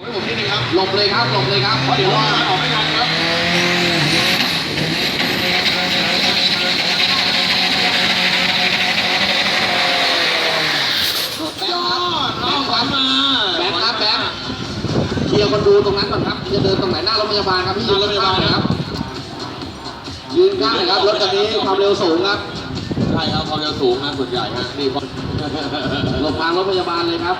ให้ผมนิดนึงครับ หลบเลยครับ หลบเลยครับ เพราะเดี๋ยวว่าออกไม่ทันครับแบงค์ครับแบงค์ครับมาแบงค์ครับแบงค์เคลียร์คนดูตรงนั้นก่อนครับ จะเดินตรงไหนหน้ารถพยาบาลครับพี่ยืนข้างๆหน่อยครับ ยืนข้างหน่อยครับ รถคันนี้ความเร็วสูงครับ ใช่ครับความเร็วสูงนะส่วนใหญ่ฮะนี่พอหลบทางรถพยาบาลเลยครับ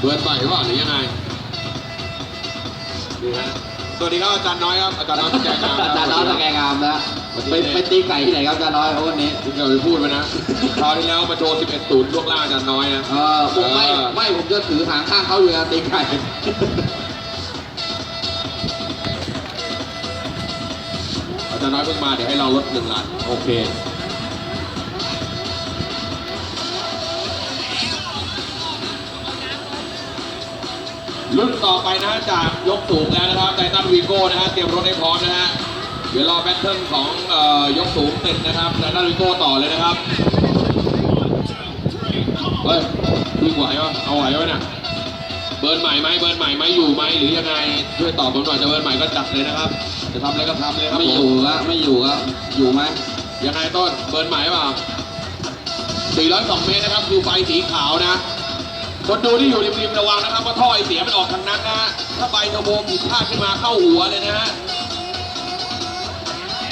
เบิร์นใหม่หรือเปล่าหรือยังไงนี่ฮะสวัสดีครับอาจารย์น้อยครับอาจารย์น้อยแจกงามอาจารย์น้อยตะแกรงามนะไปไปตีไก่ที่ไหนครับอาจารย์น้อยเขาวันนี้คุณจะไปพูดไปนะคราวที่แล้วมาโชว์11ศูนย์ล่วงล่างอาจารย์น้อยนะเออผมไม่ไม่ผมจะถือหางข้างเขาอยู่นะตีไก่อาจารย์น้อยเพิ่งมาเดี๋ยวให้เราลดหนึ่งลันโอเค รุ่นต่อไปนะฮะจากยกสูงแล้วนะครับไททันวีโก้นะฮะเตรียมรถให้พร้อมนะฮะเดี๋ยวรอแบทเทิลของเอ่อยกสูงเสร็จนะครับไททันวีโก้ต่อเลยนะครับเฮ้ยวิ่งไหววะเอาไหววะเนี่ยเบิร์นใหม่ไหมเบิร์นใหม่ไหมอยู่ไหมหรือยังไงช่วยตอบผมหน่อยจะเบิร์นใหม่ก็จัดเลยนะครับ จะทำอะไรก็ทำเลยครับไม่อยู่ละไม่อยู่ละอยู่ไหมยังไงต้นเบิร์นใหม่เปล่า402 เมตรนะครับดูไฟสีขาวนะ คนดูที่อยู่ริมๆระวังนะครับว่าท่อไอเสียมันออกทางนั้นนะฮะถ้าใบเทอร์โบผิดพลาดขึ้นมาเข้าหัวเลยนะฮะ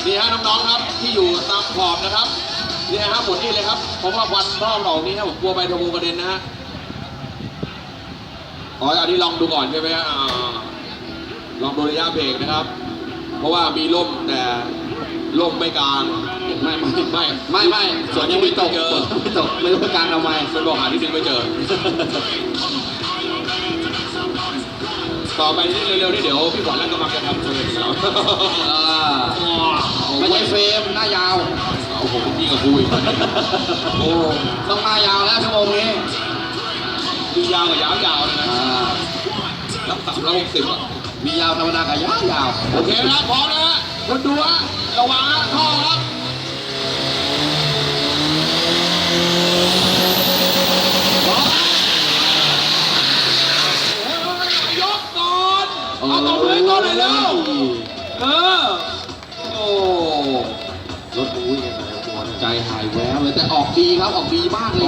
นี่ฮะน้องๆครับที่อยู่ตามขอบนะครับนี่ฮะหมดนี่เลยครับเพราะว่าวันท่อมันออกนี้ครับผมกลัวใบเทอร์โบกระเด็นนะฮะอ๋ออันนี้ลองดูก่อนใช่ไหมฮะลองดูระยะเบรกนะครับ เพราะว่ามีร่มแต่ร่มไม่กลางไม่ไม่ไม่ไม่ไม่ส่วนยังไม่ตกเจอ ส่วนยังไม่ตกไม่รู้ว่าการทำไมเป็นบอกหาที่ดึงไม่เจอ ต่อไปนี่เร็วๆนี่เดี๋ยวพี่บอลแล้วกำลังจะทำเฟรมแล้วอ่าไม่ใช่เฟรมหน้ายาวโอ้โหยิ่งกับกูอีกโอ้ต้องหน้ายาวแล้วชั่วโมงนี้ดูยาวกับยาวยาวเลยนะอ่ารับสามร้อยหกสิบอะมียาวธรรมดากับยาวยาวโอเคนะพร้อมนะฮะคนดูฮะระวังฮะท่อครับพร้อมยกก่อนเอา ตบมือก่อนเลยเร็ว เออ โอ้รถอุ้ยยังไงหัวใจหายแววเลยแต่ออกดีครับ ออกดีมากเลย